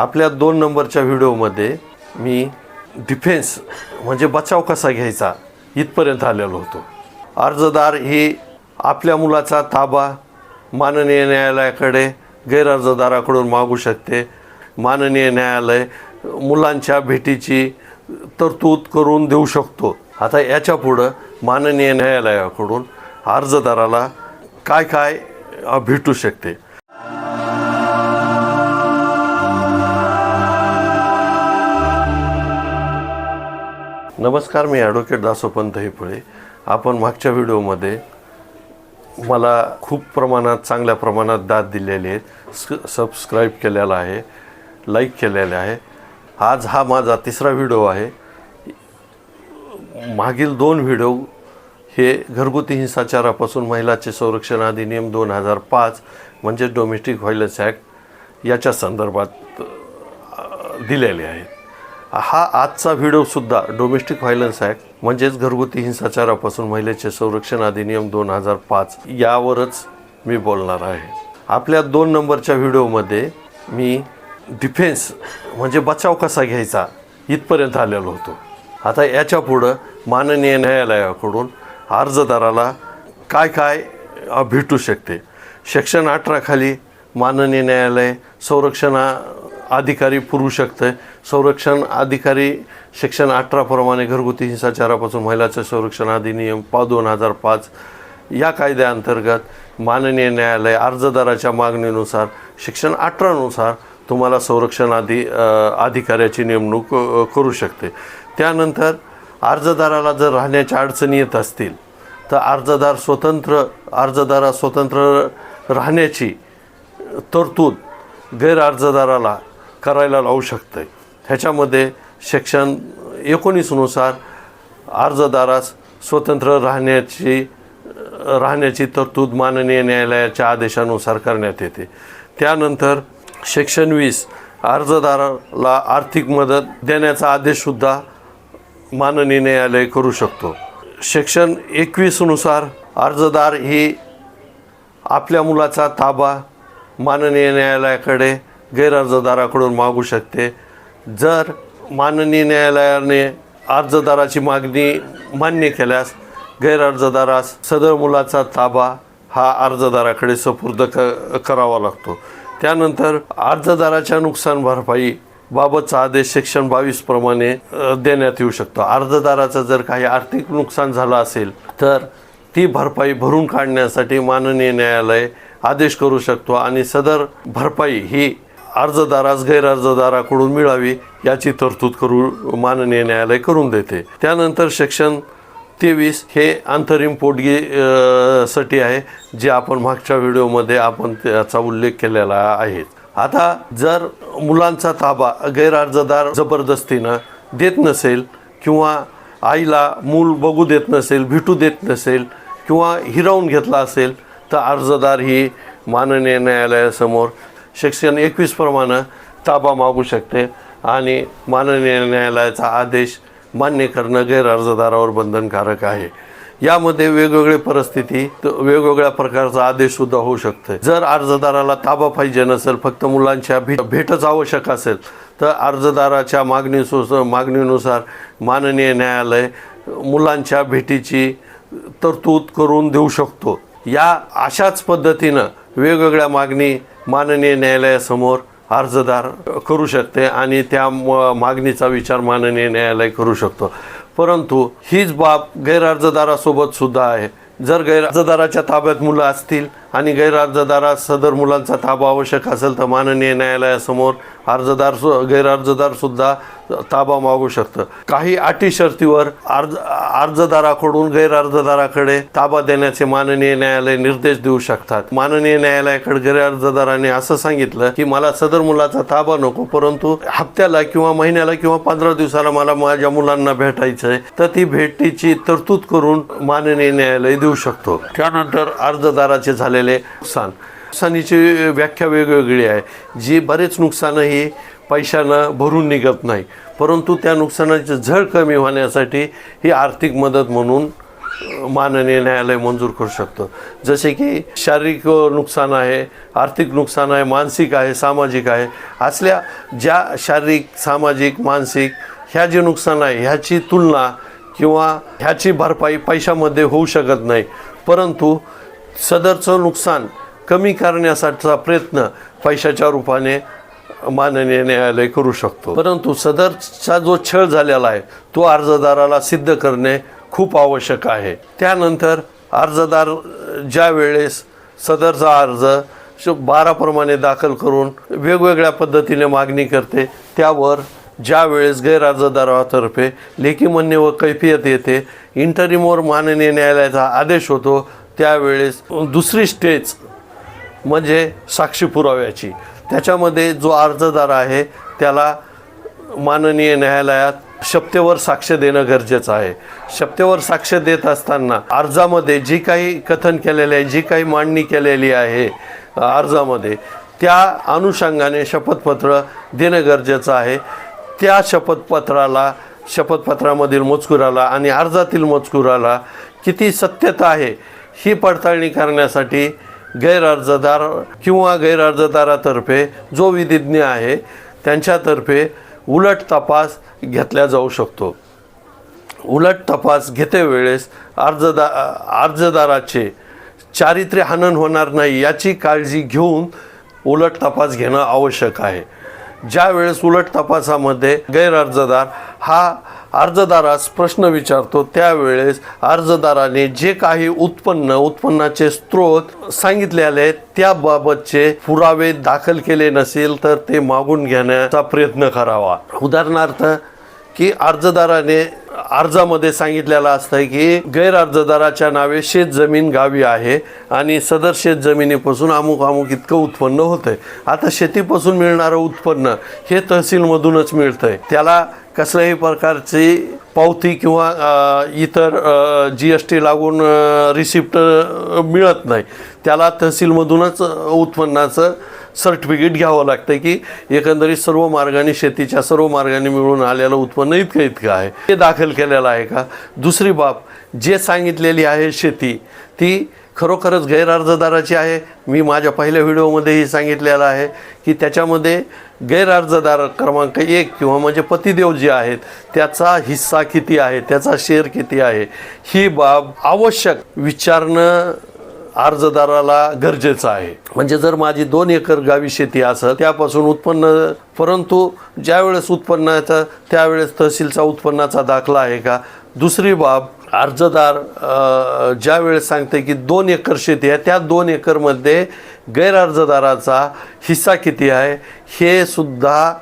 आपल्या दोन नंबरच्या व्हिडिओमध्ये मी डिफेन्स म्हणजे बचाव कसा घ्यायचा इथपर्यंत आलेलो होतो. अर्जदार ही आपल्या मुलाचा ताबा माननीय न्यायालयाकडे गैरअर्जदाराकडून मागू शकते. माननीय न्यायालय मुलांच्या भेटीची तरतूद करून देऊ शकतो. आता याच्या पुढं माननीय न्यायालयाकडून अर्जदाराला काय काय भेटू शकते? नमस्कार मी ॲडव्होकेट दासोपंत हेपुळे. आपण मागच्या व्हिडिओमध्ये मला खूप प्रमाणात चांगल्या प्रमाणात दाद दिलेली आहेत स सबस्क्राईब केलेला आहे लाईक केलेले आहे. आज हा माझा तिसरा व्हिडिओ आहे. मागील दोन व्हिडिओ हे घरगुती हिंसाचारापासून महिलाचे संरक्षण अधिनियम दोन हजार पाच म्हणजे डोमेस्टिक व्हायलन्स ॲक्ट याच्या संदर्भात दिलेले आहेत. हा आजचा व्हिडिओसुद्धा डोमेस्टिक व्हायलन्स ॲक्ट म्हणजेच घरगुती हिंसाचारापासून महिलेचे संरक्षण अधिनियम दोन हजार पाच यावरच मी बोलणार आहे. आपल्या दोन नंबरच्या व्हिडिओमध्ये मी डिफेन्स म्हणजे बचाव कसा घ्यायचा इथपर्यंत आलेलो होतो. आता याच्या पुढं माननीय न्यायालयाकडून अर्जदाराला काय काय भेटू शकते? सेक्शन अठराखाली माननीय न्यायालय संरक्षणा अधिकारी पुरवू शकतं संरक्षण अधिकारी सेक्शन अठराप्रमाणे घरगुती हिंसाचारापासून महिलाचं संरक्षण अधिनियम पा दोन हजार पाच या कायद्याअंतर्गत माननीय न्यायालय अर्जदाराच्या मागणीनुसार शिक्षण अठरानुसार तुम्हाला संरक्षण अधि अधिकाऱ्याची नेमणूक करू शकते. त्यानंतर अर्जदाराला जर राहण्याच्या अडचणी येत असतील तर अर्जदार स्वतंत्र अर्जदारा स्वतंत्र राहण्याची तरतूद गैरअर्जदाराला करायला लावू शकतं ह्याच्यामध्ये सेक्शन एकोणीसनुसार अर्जदारास स्वतंत्र राहण्याची राहण्याची तरतूद माननीय न्यायालयाच्या आदेशानुसार करण्यात येते. त्यानंतर सेक्शन वीस अर्जदाराला आर्थिक मदत देण्याचा आदेशसुद्धा माननीय न्यायालय करू शकतो. सेक्शन एकवीसनुसार अर्जदार ही आपल्या मुलाचा ताबा माननीय न्यायालयाकडे गैरअर्जदाराकडून मागू शकते. जर माननीय न्यायालयाने अर्जदाराची मागणी मान्य केल्यास गैरअर्जदारास सदर मुलाचा ताबा हा अर्जदाराकडे सुपूर्द क करावा लागतो. त्यानंतर अर्जदाराच्या नुकसान भरपाई बाबतचा आदेश सेक्शन बावीस प्रमाणे देण्यात येऊ शकतो. अर्जदाराचं जर काही आर्थिक नुकसान झालं असेल तर ती भरपाई भरून काढण्यासाठी माननीय न्यायालय आदेश करू शकतो आणि सदर भरपाई ही अर्जदारास गैरअर्जदाराकडून मिळावी याची तरतूद करू माननीय न्यायालय करून देते. त्यानंतर सेक्शन तेवीस हे अंतरिम पोटगी साठी आहे जे आपण मागच्या व्हिडिओमध्ये आपण त्याचा उल्लेख केलेला आहे. आता जर मुलांचा ताबा गैरअर्जदार जबरदस्तीनं देत नसेल किंवा आईला मूल बघू देत नसेल भेटू देत नसेल किंवा हिरावून घेतला असेल तर अर्जदार ही माननीय न्यायालयासमोर सेक्शन एकवीस प्रमाणे ताबा मागू शकते. आणि माननीय न्यायालयाचा आदेश मान्य करणं गैरअर्जदारावर बंधनकारक आहे. यामध्ये वेगवेगळे परिस्थिती वेगवेगळ्या प्रकारचा आदेशसुद्धा होऊ शकते जर अर्जदाराला ताबा पाहिजे नसेल फक्त मुलांच्या भेट भेटच आवश्यक असेल तर अर्जदाराच्या मागणीसु मागणीनुसार माननीय न्यायालय मुलांच्या भेटीची तरतूद करून देऊ शकतो. या अशाच पद्धतीनं वेगवेगळ्या मागणी माननीय न्यायालयासमोर अर्जदार करू शकते आणि त्या मागणीचा विचार माननीय न्यायालय करू शकतो. परंतु हीच बाब गैरअर्जदारासोबत सुद्धा आहे. जर गैरअर्जदाराच्या ताब्यात मुलं असतील आणि गैरअर्जदारास सदर मुलांचा ताबा आवश्यक असेल तर माननीय न्यायालयासमोर अर्जदार सु गैरअर्जदारसुद्धा ताबा मागू शकतं. काही अटी शर्तीवर अर्ज अर्जदाराकडून गैरअर्जदाराकडे ताबा देण्याचे माननीय न्यायालय निर्देश देऊ शकतात. माननीय न्यायालयाकडे गैरअर्जदाराने असं सांगितलं की मला सदर मुलाचा ताबा नको परंतु हप्त्याला किंवा महिन्याला किंवा पंधरा दिवसाला मला माझ्या मुलांना भेटायचं आहे तर ती भेटीची तरतूद करून माननीय न्यायालय देऊ शकतो. त्यानंतर अर्जदाराचे झाले झालेले नुकसान. नुकसानीची व्याख्या वेगवेगळी आहे. जी बरेच नुकसानही पैशानं भरून निघत नाही. परंतु त्या नुकसानाची झळ कमी होण्यासाठी ही आर्थिक मदत म्हणून माननीय न्यायालय मंजूर करू शकतं. जसे की शारीरिक नुकसान आहे आर्थिक नुकसान आहे मानसिक आहे सामाजिक आहे. असल्या ज्या शारीरिक सामाजिक मानसिक ह्या जे नुकसान आहे ह्याची तुलना किंवा ह्याची भरपाई पैशामध्ये होऊ शकत नाही. परंतु सदरचं नुकसान कमी करण्यासाठीचा प्रयत्न पैशाच्या रूपाने माननीय न्यायालय करू शकतो. परंतु सदरचा जो छळ झालेला आहे तो अर्जदाराला सिद्ध करणे खूप आवश्यक आहे. त्यानंतर अर्जदार ज्या वेळेस सदरचा अर्ज श- बाराप्रमाणे दाखल करून वेगवेगळ्या पद्धतीने मागणी करते त्यावर ज्या वेळेस गैरअर्जदारातर्फे लेखी म्हणणे व कैफियत येते इंटरिमवर माननीय न्यायालयाचा आदेश होतो त्यावेळेस दुसरी स्टेज म्हणजे साक्षी पुराव्याची. त्याच्यामध्ये जो अर्जदार आहे त्याला माननीय न्यायालयात शपथेवर साक्ष देणं गरजेचं आहे. शपथेवर साक्ष देत असताना अर्जामध्ये जी काही कथन केलेले आहे जी काही मांडणी केलेली आहे अर्जामध्ये त्या अनुषंगाने शपथपत्र देणं गरजेचं आहे. त्या शपथपत्राला शपथपत्रामधील मजकुराला आणि अर्जातील मजकुराला किती सत्यता आहे ही पडताळणी करण्यासाठी गैरअर्जदार किंवा गैरअर्जदारातर्फे जो विधिज्ञ आहे त्यांच्यातर्फे उलट तपास घेतला जाऊ शकतो. उलट तपास घेते वेळेस अर्जदा अर्जदाराचे चारित्र्य हनन होणार नाही याची काळजी घेऊन उलट तपास घेणं आवश्यक आहे. ज्यावेळेस उलट तपासामध्ये गैरअर्जदार हा अर्जदारास प्रश्न विचारतो त्यावेळेस अर्जदाराने जे काही उत्पन्न उत्पन्नाचे स्रोत सांगितलेले आहेत त्याबाबतचे पुरावे दाखल केले नसेल तर ते मागून घेण्याचा प्रयत्न करावा. उदाहरणार्थ की अर्जदाराने अर्जामध्ये सांगितलेलं असतं की गैरअर्जदाराच्या नावे शेत जमीन गावी आहे आणि सदर शेत जमिनीपासून अमुक अमुक इतकं उत्पन्न होतंय. आता शेतीपासून मिळणारं उत्पन्न हे तहसीलमधूनच मिळतंय. त्याला कसल्याही प्रकारची पावती किंवा इतर जी एस टी लागून रिसिप्ट मिळत नाही. त्याला तहसीलमधूनच उत्पन्नाचं सर्टिफिकेट घ्यावं लागतं की एकंदरीत सर्व मार्गाने शेतीच्या सर्व मार्गाने मिळून आलेलं उत्पन्न इतकं इतकं आहे. ते दाखल केलेलं आहे का? दुसरी बाब जे सांगितलेली आहे शेती ती खरोखरच गैरअर्जदाराची आहे. मी माझ्या पहिल्या व्हिडिओमध्येही सांगितलेलं आहे की त्याच्यामध्ये गैरअर्जदार क्रमांक एक किंवा म्हणजे पतिदेव जे आहेत त्याचा हिस्सा किती आहे त्याचा शेअर किती आहे ही बाब आवश्यक विचारणं अर्जदाराला गरजेचं आहे. म्हणजे जर माझी दोन एकर गावी शेती असेल त्यापासून उत्पन्न परंतु ज्यावेळेस उत्पन्नाचा त्यावेळेस तहसीलचा उत्पन्नाचा दाखला आहे का? दुसरी बाब अर्जदार ज्या वेळेस सांगते की दोन एकर शेती आहे त्या दोन एकरमध्ये गैरअर्जदाराचा हिस्सा किती आहे हे सुद्धा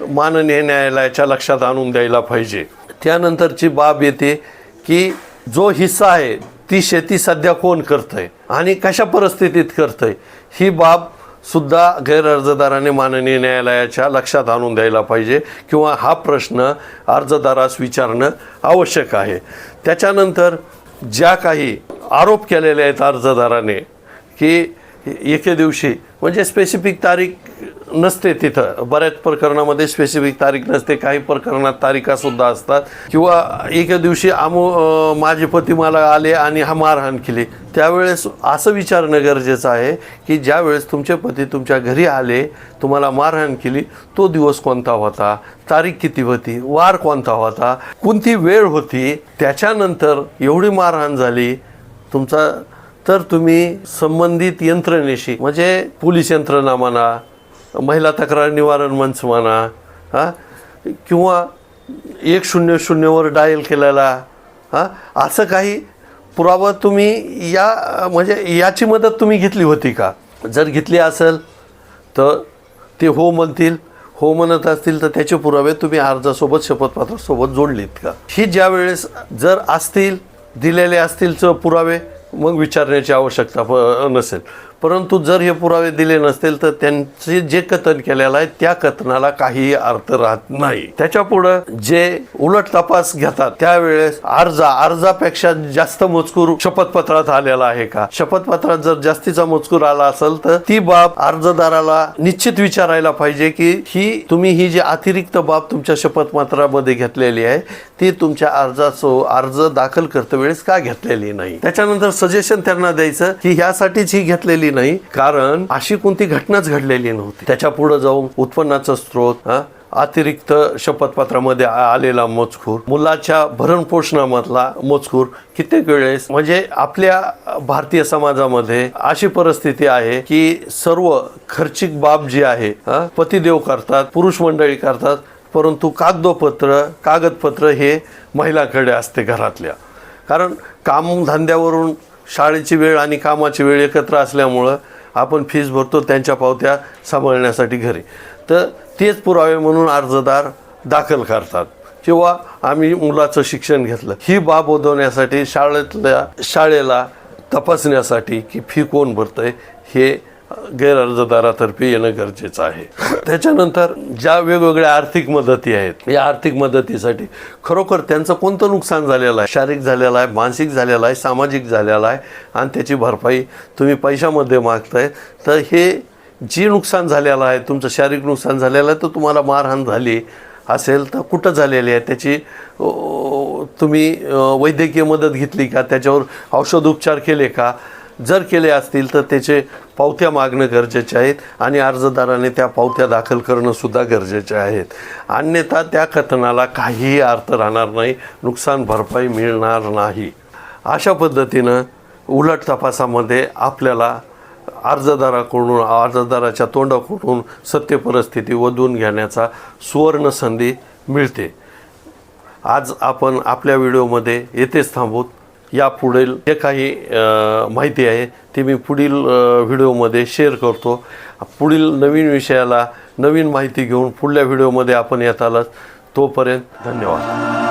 माननीय न्यायालयाच्या लक्षात आणून द्यायला पाहिजे. त्यानंतरची बाब येते की जो हिस्सा आहे ती शेती सध्या कोण करतंय आणि कशा परिस्थितीत करतंय ही बाब सुद्धा गैरअर्जदाराने माननीय न्यायालयाच्या लक्षात आणून द्यायला पाहिजे किंवा हा प्रश्न अर्जदारास विचारणं आवश्यक आहे. त्याच्यानंतर ज्या काही आरोप केलेले आहेत अर्जदाराने की एके दिवशी म्हणजे स्पेसिफिक तारीख नसते तिथं. बऱ्याच प्रकरणामध्ये स्पेसिफिक तारीख नसते. काही प्रकरणात तारीखासुद्धा असतात. किंवा एके दिवशी आमो माझे पती मला आले आणि हा मारहाण केली. त्यावेळेस असं विचारणं गरजेचं आहे की ज्यावेळेस तुमचे पती तुमच्या घरी आले तुम्हाला मारहाण केली तो दिवस कोणता होता? तारीख किती होती? वार कोणता होता? कोणती वेळ होती? त्याच्यानंतर एवढी मारहाण झाली तुमचा तर तुम्ही संबंधित यंत्रणेशी म्हणजे पोलीस यंत्रणा म्हणा महिला तक्रार निवारण मंच म्हणा हां किंवा एक शून्य शून्यवर डायल केलेला हां असं काही पुरावा तुम्ही या म्हणजे याची मदत तुम्ही घेतली होती का? जर घेतली असेल तर ते हो म्हणतील हो म्हणत असतील तर त्याचे पुरावे तुम्ही अर्जासोबत शपथपत्रासोबत जोडलीत का? ही ज्या वेळेस जर असतील दिलेले असतील च पुरावे मग विचारण्याची आवश्यकता नसेल. परंतु जर हे पुरावे दिले नसतील तर त्यांचे जे कथन केलेलं आहे त्या कथनाला काहीही अर्थ राहत नाही. त्याच्या पुढं जे उलट तपास घेतात त्यावेळेस अर्जा अर्जापेक्षा जास्त मजकूर शपथपत्रात आलेला आहे का? शपथपत्रात जर जास्तीचा मजकूर आला असेल तर ती बाब अर्जदाराला निश्चित विचारायला पाहिजे की ही तुम्ही ही जी अतिरिक्त बाब तुमच्या शपथपत्रामध्ये घेतलेली आहे ती तुमच्या अर्जाचो अर्ज दाखल करते वेळेस का घेतलेली नाही? त्याच्यानंतर सजेशन त्यांना द्यायचं की ह्यासाठीच ही घेतलेली नाही कारण अशी कोणती घटनाच घडलेली नव्हती. त्याच्या पुढे जाऊन उत्पन्नाचा स्रोत अतिरिक्त शपथपत्रामध्ये आलेला मजकूर मुलाच्या भरणपोषणामधला मजकूर कित्येक वेळेस म्हणजे आपल्या भारतीय समाजामध्ये अशी परिस्थिती आहे की सर्व खर्चिक बाब जी आहे पतिदेव करतात पुरुष मंडळी करतात परंतु कागदोपत्र कागदपत्र हे महिलाकडे असते घरातल्या. कारण कामधंद्यावरून शाळेची वेळ आणि कामाची वेळ एकत्र असल्यामुळं आपण फीज भरतो त्यांच्या पावत्या सांभाळण्यासाठी घरी. तर तेच पुरावे म्हणून अर्जदार दाखल करतात. किंवा आम्ही मुलाचं शिक्षण घेतलं. ही बाब ओढवण्यासाठी शाळेतल्या शाळेला तपासण्यासाठी की फी कोण भरतंय हे गैरअर्जदारातर्फे येणं गरजेचं आहे. त्याच्यानंतर ज्या वेगवेगळ्या आर्थिक मदती आहेत या आर्थिक मदतीसाठी खरोखर त्यांचं कोणतं नुकसान झालेलं आहे? शारीरिक झालेलं आहे मानसिक झालेलं आहे सामाजिक झालेलं आहे आणि त्याची भरपाई तुम्ही पैशामध्ये मागताय तर हे जे नुकसान झालेलं आहे तुमचं शारीरिक नुकसान झालेलं आहे तर तुम्हाला मारहाण झाली असेल तर कुठं झालेली आहे? त्याची तुम्ही वैद्यकीय मदत घेतली का? त्याच्यावर औषधोपचार केले का? जर केले असतील तर त्याचे पावत्या मागणं गरजेचे आहेत आणि अर्जदाराने त्या पावत्या दाखल करणंसुद्धा गरजेचे आहेत. अन्यथा त्या कथनाला काहीही अर्थ राहणार नाही नुकसान भरपाई मिळणार नाही. अशा पद्धतीनं उलट तपासामध्ये आपल्याला अर्जदाराकडून अर्जदाराच्या तोंडाकडून सत्य परिस्थिती वधून घेण्याचा सुवर्ण संधी मिळते. आज आपण आपल्या व्हिडिओमध्ये येथेच थांबूत. या पुढील जे काही माहिती आहे ती मी पुढील व्हिडिओमध्ये शेअर करतो. पुढील नवीन विषयाला नवीन माहिती घेऊन पुढल्या व्हिडिओमध्ये आपण येत आलात. तोपर्यंत धन्यवाद.